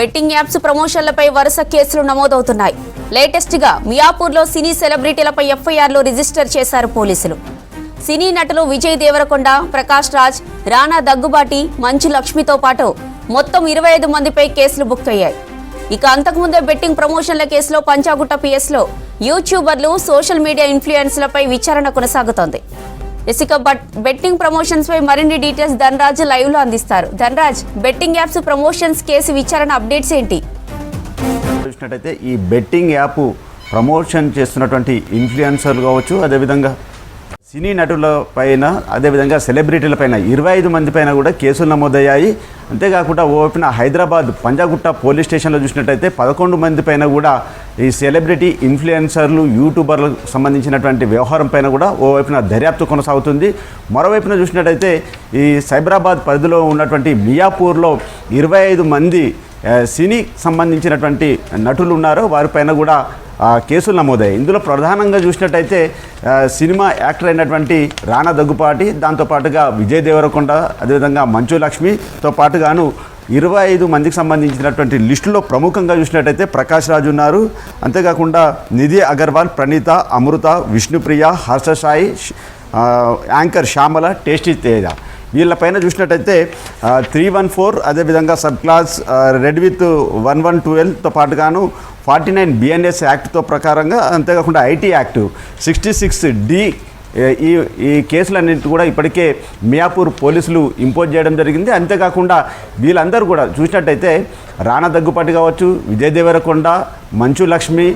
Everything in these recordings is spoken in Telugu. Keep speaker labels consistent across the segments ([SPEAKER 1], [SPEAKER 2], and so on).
[SPEAKER 1] బెట్టింగ్ యాప్స్ ప్రమోషన్లపై వరుస కేసులు నమోదవుతున్నాయి. లేటెస్ట్గా మియాపూర్లో సినీ సెలబ్రిటీలపై ఎఫ్ఐఆర్లో రిజిస్టర్ చేశారు పోలీసులు. సినీ నటులు విజయ్ దేవరకొండ ప్రకాష్ రాజ్ రానా దగ్గుబాటి మంచు లక్ష్మితో పాటు మొత్తం ఇరవై ఐదు మందిపై కేసులు బుక్ అయ్యాయి. ఇక అంతకుముందే బెట్టింగ్ ప్రమోషన్ల కేసులో పంచాగుట్ట పిఎస్లో యూట్యూబర్లు సోషల్ మీడియా ఇన్ఫ్లుయెన్స్లపై విచారణ కొనసాగుతోంది. ఇసుక బట్ బెట్టింగ్ ప్రమోషన్స్ పై మరిన్ని డీటెయిల్స్ ధనరాజ్ లైవ్లో అందిస్తారు. Dhanraj betting apps promotions case విచారణ అప్డేట్స్ ఏంటి?
[SPEAKER 2] చూసినట్టయితే ఈ బెట్టింగ్ యాప్ ప్రమోషన్ చేస్తున్నటువంటి ఇన్ఫ్లుయెన్సర్లు కావచ్చు అదేవిధంగా సినీ నటుల పైన అదేవిధంగా సెలబ్రిటీల పైన ఇరవై ఐదు మంది పైన కూడా కేసులు నమోదయ్యాయి. అంతేకాకుండా ఓవైపున హైదరాబాద్ పంజాగుట్ట పోలీస్ స్టేషన్లో చూసినట్టయితే పదకొండు మంది పైన కూడా ఈ సెలబ్రిటీ ఇన్ఫ్లుయెన్సర్లు యూట్యూబర్లకు సంబంధించినటువంటి వ్యవహారం పైన కూడా ఓవైపున దర్యాప్తు కొనసాగుతుంది. మరోవైపున చూసినట్టయితే ఈ సైబరాబాద్ పరిధిలో ఉన్నటువంటి మియాపూర్లో ఇరవై ఐదు మంది సినీ సంబంధించినటువంటి నటులు ఉన్నారు. వారిపైన కూడా కేసులు నమోదయ్యాయి. ఇందులో ప్రధానంగా చూసినట్టయితే సినిమా యాక్టర్ అయినటువంటి రానా దగ్గుపాటి దాంతోపాటుగా విజయ్ దేవరకొండ అదేవిధంగా మంచు లక్ష్మితో పాటుగాను ఇరవై ఐదు మందికి సంబంధించినటువంటి లిస్టులో ప్రముఖంగా చూసినట్టయితే ప్రకాష్ రాజు ఉన్నారు. అంతేకాకుండా నిధి అగర్వాల్ ప్రణీత అమృత విష్ణుప్రియ హర్షసాయి యాంకర్ శ్యామల టేస్టీ తేజ. వీళ్ళపైన చూసినట్టయితే త్రీ వన్ ఫోర్ అదేవిధంగా sub class read with one one ట్వెల్వ్తో పాటుగాను ఫార్టీ నైన్ బిఎన్ఎస్ యాక్ట్తో ప్రకారంగా అంతేకాకుండా IT act sixty six D ఈ ఈ కేసులన్నింటి కూడా ఇప్పటికే మియాపూర్ పోలీసులు ఇంపోజ్ చేయడం జరిగింది. అంతేకాకుండా వీళ్ళందరూ కూడా చూసినట్టయితే రాణా దగ్గుపాటి కావచ్చు విజయ్ దేవరకొండ మంచు లక్ష్మి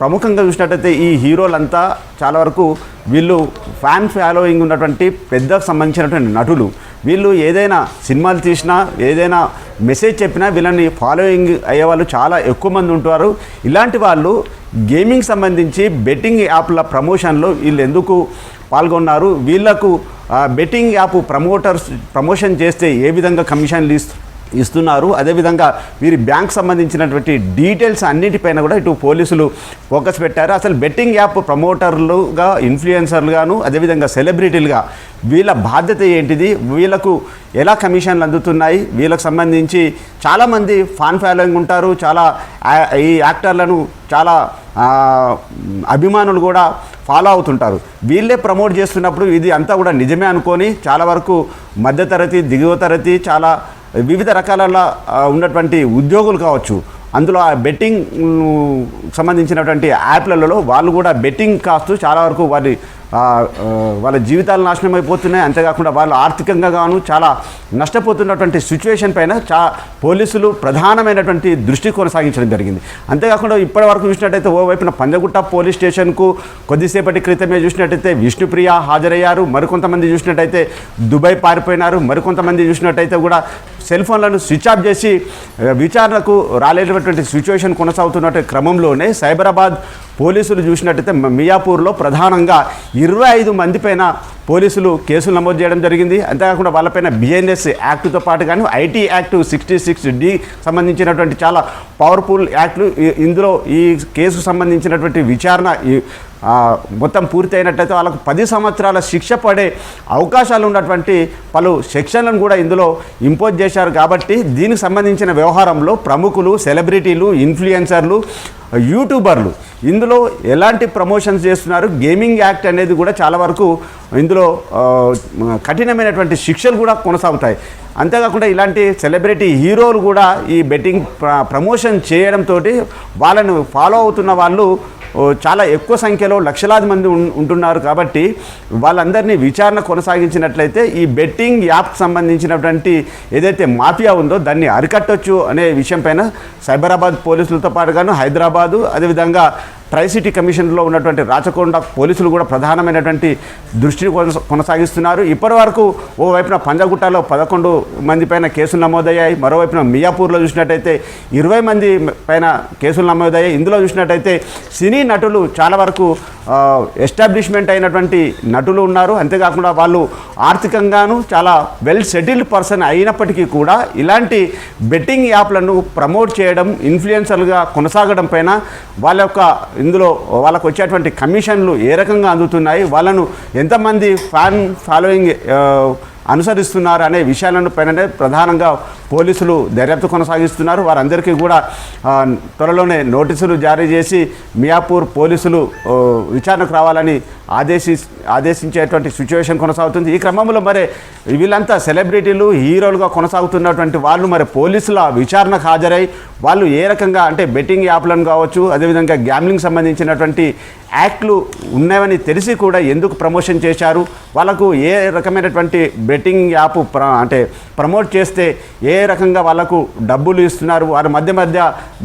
[SPEAKER 2] ప్రముఖంగా చూసినట్టయితే ఈ హీరోలంతా చాలా వరకు వీళ్ళు ఫ్యాన్ ఫాలోయింగ్ ఉన్నటువంటి పెద్దకు సంబంధించినటువంటి నటులు వీళ్ళు ఏదైనా సినిమాలు తీసినా ఏదైనా మెసేజ్ చెప్పినా వీళ్ళని ఫాలోయింగ్ అయ్యే వాళ్ళు చాలా ఎక్కువ మంది ఉంటారు. ఇలాంటి వాళ్ళు గేమింగ్ సంబంధించి బెట్టింగ్ యాప్ల ప్రమోషన్లో వీళ్ళు ఎందుకు పాల్గొన్నారు? వీళ్ళకు బెట్టింగ్ యాప్ ప్రమోటర్స్ ప్రమోషన్ చేస్తే ఏ విధంగా కమిషన్లు ఇస్తారు? ఇస్తున్నారు. అదేవిధంగా వీరి బ్యాంక్ సంబంధించినటువంటి డీటెయిల్స్ అన్నిటిపైన కూడా ఇటు పోలీసులు ఫోకస్ పెట్టారు. అసలు బెట్టింగ్ యాప్ ప్రమోటర్లుగా ఇన్ఫ్లుయెన్సర్లుగాను అదేవిధంగా సెలబ్రిటీలుగా వీళ్ళ బాధ్యత ఏంటిది? వీళ్ళకు ఎలా కమిషన్లు అందుతున్నాయి? వీళ్ళకు సంబంధించి చాలామంది ఫాన్ ఫాలోయింగ్ ఉంటారు. చాలా ఈ యాక్టర్లను చాలా అభిమానులు కూడా ఫాలో అవుతుంటారు. వీళ్ళే ప్రమోట్ చేస్తున్నప్పుడు ఇది అంతా కూడా నిజమే అనుకొని చాలా వరకు మధ్యతరగతి దిగువ తరగతి చాలా వివిధ రకాల ఉన్నటువంటి ఉద్యోగులు కావచ్చు. అందులో ఆ బెట్టింగ్ సంబంధించినటువంటి యాప్లలో వాళ్ళు కూడా బెట్టింగ్ కాస్తూ చాలా వరకు వారి వాళ్ళ జీవితాలు నాశనం అయిపోతున్నాయి. అంతేకాకుండా వాళ్ళు ఆర్థికంగా గాను చాలా నష్టపోతున్నటువంటి సిచ్యువేషన్ పైన చా పోలీసులు ప్రధానమైనటువంటి దృష్టి కొనసాగించడం జరిగింది. అంతేకాకుండా ఇప్పటి వరకు చూసినట్టయితే ఓవైపున పంజగుట్ట పోలీస్ స్టేషన్కు కొద్దిసేపటి క్రితమే చూసినట్టయితే విష్ణుప్రియ హాజరయ్యారు. మరికొంతమంది చూసినట్టయితే దుబాయ్ పారిపోయినారు. మరికొంతమంది చూసినట్టయితే కూడా సెల్ ఫోన్లను స్విచ్ ఆఫ్ చేసి విచారణకు రాలేటటువంటి సిచ్యువేషన్ కొనసాగుతున్న క్రమంలోనే సైబరాబాద్ పోలీసులు చూసినట్టయితే మియాపూర్లో ప్రధానంగా ఇరవై ఐదు మంది పైన పోలీసులు కేసులు నమోదు చేయడం జరిగింది. అంతేకాకుండా వాళ్ళపైన బిఎన్ఎస్ యాక్ట్తో పాటు కానీ IT act sixty six D సంబంధించినటువంటి చాలా పవర్ఫుల్ యాక్ట్లు. ఇందులో ఈ కేసుకు సంబంధించినటువంటి విచారణ మొత్తం పూర్తి అయినట్టయితే వాళ్ళకు పది సంవత్సరాల శిక్ష పడే అవకాశాలు ఉన్నటువంటి పలు సెక్షన్లను కూడా ఇందులో ఇంపోజ్ చేశారు కాబట్టి దీనికి సంబంధించిన వ్యవహారంలో ప్రముఖులు సెలబ్రిటీలు ఇన్ఫ్లుయెన్సర్లు యూట్యూబర్లు ఇందులో ఎలాంటి ప్రమోషన్స్ చేస్తున్నారు? గేమింగ్ యాక్ట్ అనేది కూడా చాలా వరకు ఇందులో కఠినమైనటువంటి శిక్షలు కూడా కొనసాగుతాయి. అంతేకాకుండా ఇలాంటి సెలబ్రిటీ హీరోలు కూడా ఈ బెట్టింగ్ ప్ర- ప్రమోషన్ చేయడంతో వాళ్ళను ఫాలో అవుతున్న వాళ్ళు చాలా ఎక్కువ సంఖ్యలో లక్షలాది మంది ఉంటున్నారు కాబట్టి వాళ్ళందరినీ విచారణ కొనసాగించినట్లయితే ఈ బెట్టింగ్ యాప్ సంబంధించినటువంటి ఏదైతే మాఫియా ఉందో దాన్ని అరికట్టొచ్చు అనే విషయంపైన సైబరాబాద్ పోలీసులతో పాటుగాను హైదరాబాదు అదేవిధంగా ట్రైసిటీ కమిషన్లో ఉన్నటువంటి రాచకొండ పోలీసులు కూడా ప్రధానమైనటువంటి దృష్టిని కొనసాగిస్తున్నారు. ఇప్పటి వరకు ఓవైపున పంజగుట్టలో పదకొండు మంది పైన కేసులు నమోదయ్యాయి. మరోవైపున మియాపూర్లో చూసినట్టయితే ఇరవై మంది పైన కేసులు నమోదయ్యాయి. ఇందులో చూసినట్టయితే సినీ నటులు చాలా వరకు ఎస్టాబ్లిష్మెంట్ అయినటువంటి నటులు ఉన్నారు. అంతేకాకుండా వాళ్ళు ఆర్థికంగాను చాలా వెల్ సెటిల్డ్ పర్సన్ అయినప్పటికీ కూడా ఇలాంటి బెట్టింగ్ యాప్లను ప్రమోట్ చేయడం ఇన్ఫ్లుయెన్సర్లుగా కొనసాగడం పైన వాళ్ళ యొక్క ఇందులో వాళ్ళకు వచ్చేటువంటి కమిషన్లు ఏ రకంగా అందుతున్నాయి వాళ్ళను ఎంతమంది ఫ్యాన్ ఫాలోయింగ్ అనుసరిస్తున్నారు అనే విషయాలను పైననే ప్రధానంగా పోలీసులు దర్యాప్తు కొనసాగిస్తున్నారు. వారందరికీ కూడా త్వరలోనే నోటీసులు జారీ చేసి మియాపూర్ పోలీసులు విచారణకు రావాలని ఆదేశి ఆదేశించేటువంటి సిచ్యువేషన్ కొనసాగుతుంది. ఈ క్రమంలో మరి వీళ్ళంతా సెలబ్రిటీలు హీరోలుగా కొనసాగుతున్నటువంటి వాళ్ళు మరి పోలీసుల విచారణకు హాజరై వాళ్ళు ఏ రకంగా అంటే బెట్టింగ్ యాప్లను కావచ్చు అదేవిధంగా గ్యామ్లింగ్ సంబంధించినటువంటి యాక్ట్లు ఉన్నాయని తెలిసి కూడా ఎందుకు ప్రమోషన్ చేశారు వాళ్ళకు ఏ రకమైనటువంటి బెట్టింగ్ యాప్ ప్ర అంటే ప్రమోట్ చేస్తే ఏ రకంగా వాళ్ళకు డబ్బులు ఇస్తున్నారు వారి మధ్య మధ్య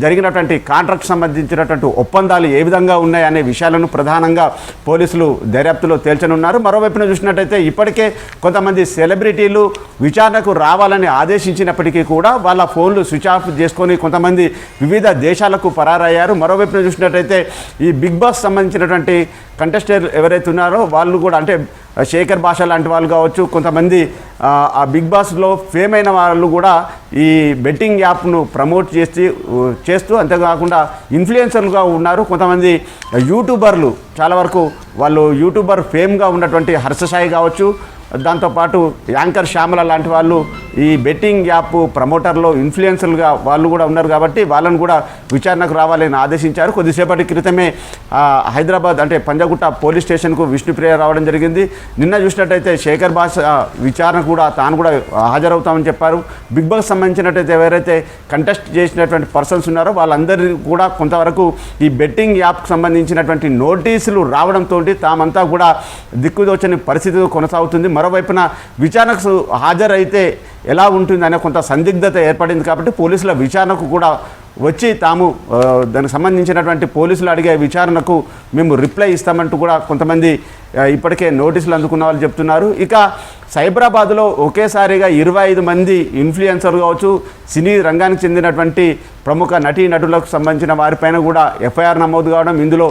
[SPEAKER 2] జరిగినటువంటి కాంట్రాక్ట్ సంబంధించినటువంటి ఒప్పందాలు ఏ విధంగా ఉన్నాయి అనే విషయాలను ప్రధానంగా పోలీసులు దర్యాప్తులో తేల్చనున్నారు. మరోవైపున చూసినట్టయితే ఇప్పటికే కొంతమంది సెలబ్రిటీలు విచారణకు రావాలని ఆదేశించినప్పటికీ కూడా వాళ్ళ ఫోన్లు స్విచ్ ఆఫ్ చేసుకొని కొంతమంది వివిధ దేశాలకు పరారయ్యారు. మరోవైపున చూసినట్టయితే ఈ బిగ్ బాస్ సంబంధించినటువంటి కంటెస్టర్ ఎవరైతే ఉన్నారో వాళ్ళు కూడా అంటే శేఖర్ భాష లాంటి వాళ్ళు కావచ్చు కొంతమంది ఆ, బిగ్ బాస్లో ఫేమ్ అయిన వాళ్ళు కూడా ఈ బెట్టింగ్ యాప్ను ప్రమోట్ చేసి చేస్తూ అంతేకాకుండా ఇన్ఫ్లుయెన్సర్లుగా ఉన్నారు. కొంతమంది యూట్యూబర్లు చాలా వరకు వాళ్ళు యూట్యూబర్ ఫేమ్గా ఉన్నటువంటి హర్షసాయి కావచ్చు దాంతోపాటు యాంకర్ శ్యామల లాంటి వాళ్ళు ఈ బెట్టింగ్ యాప్ ప్రమోటర్లో ఇన్ఫ్లుయెన్సర్లుగా వాళ్ళు కూడా ఉన్నారు కాబట్టి వాళ్ళని కూడా విచారణకు రావాలని ఆదేశించారు. కొద్దిసేపటి క్రితమే హైదరాబాద్ అంటే పంజగుట్ట పోలీస్ స్టేషన్కు విష్ణుప్రియ రావడం జరిగింది. నిన్న చూసినట్టయితే శేఖర్ బాస్ విచారణ కూడా తాను కూడా హాజరవుతామని చెప్పారు. బిగ్ బాస్ సంబంధించినట్టయితే ఎవరైతే కంటెస్ట్ చేసినటువంటి పర్సన్స్ ఉన్నారో వాళ్ళందరినీ కూడా కొంతవరకు ఈ బెట్టింగ్ యాప్కి సంబంధించినటువంటి నోటీసులు రావడంతో తామంతా కూడా దిక్కుదోచని పరిస్థితి కొనసాగుతుంది. మరోవైపున విచారణకు హాజరైతే ఎలా ఉంటుంది అనే కొంత సందిగ్ధత ఏర్పడింది కాబట్టి పోలీసుల విచారణకు కూడా వచ్చి తాము దానికి సంబంధించినటువంటి పోలీసులు అడిగే విచారణకు మేము రిప్లై ఇస్తామంటూ కూడా కొంతమంది ఇప్పటికే నోటీసులు అందుకున్న వాళ్ళు చెప్తున్నారు. ఇక సైబరాబాద్లో ఒకేసారిగా ఇరవై ఐదు మంది ఇన్ఫ్లుయెన్సర్ కావచ్చు సినీ రంగానికి చెందినటువంటి ప్రముఖ నటీ నటులకు సంబంధించిన వారిపైన కూడా ఎఫ్ఐఆర్ నమోదు కావడం ఇందులో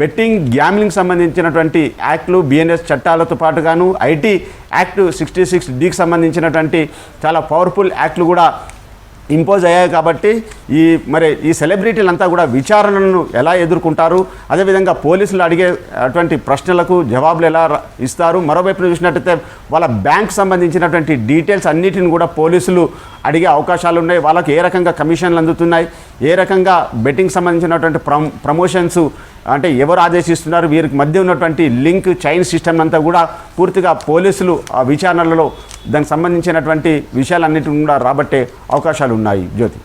[SPEAKER 2] బెట్టింగ్ గ్యామ్లింగ్ సంబంధించినటువంటి యాక్ట్లు బిఎన్ఎస్ చట్టాలతో పాటుగాను ఐటీ యాక్ట్ సిక్స్టీ సిక్స్ డికి సంబంధించినటువంటి చాలా పవర్ఫుల్ యాక్ట్లు కూడా ఇంపోజ్ అయ్యాయి కాబట్టి ఈ మరి ఈ సెలబ్రిటీలంతా కూడా విచారణను ఎలా ఎదుర్కొంటారు? అదేవిధంగా పోలీసులు అడిగే అటువంటి ప్రశ్నలకు జవాబులు ఎలా ఇస్తారు? మరోవైపు చూసినట్టయితే వాళ్ళ బ్యాంక్ సంబంధించినటువంటి డీటెయిల్స్ అన్నిటిని కూడా పోలీసులు అడిగే అవకాశాలు ఉన్నాయి. వాళ్ళకి ఏ రకంగా కమిషన్లు అందుతున్నాయి? ఏ రకంగా బెట్టింగ్ సంబంధించినటువంటి ప్రమోషన్స్ అంటే ఎవరు ఆదేశిస్తున్నారు? వీరికి మధ్య ఉన్నటువంటి లింక్ చైన్ సిస్టమ్ అంతా కూడా పూర్తిగా పోలీసులు ఆ విచారణలలో దానికి సంబంధించినటువంటి విషయాలన్నిటిని కూడా రాబట్టే అవకాశాలు ఉన్నాయి జ్యోతి.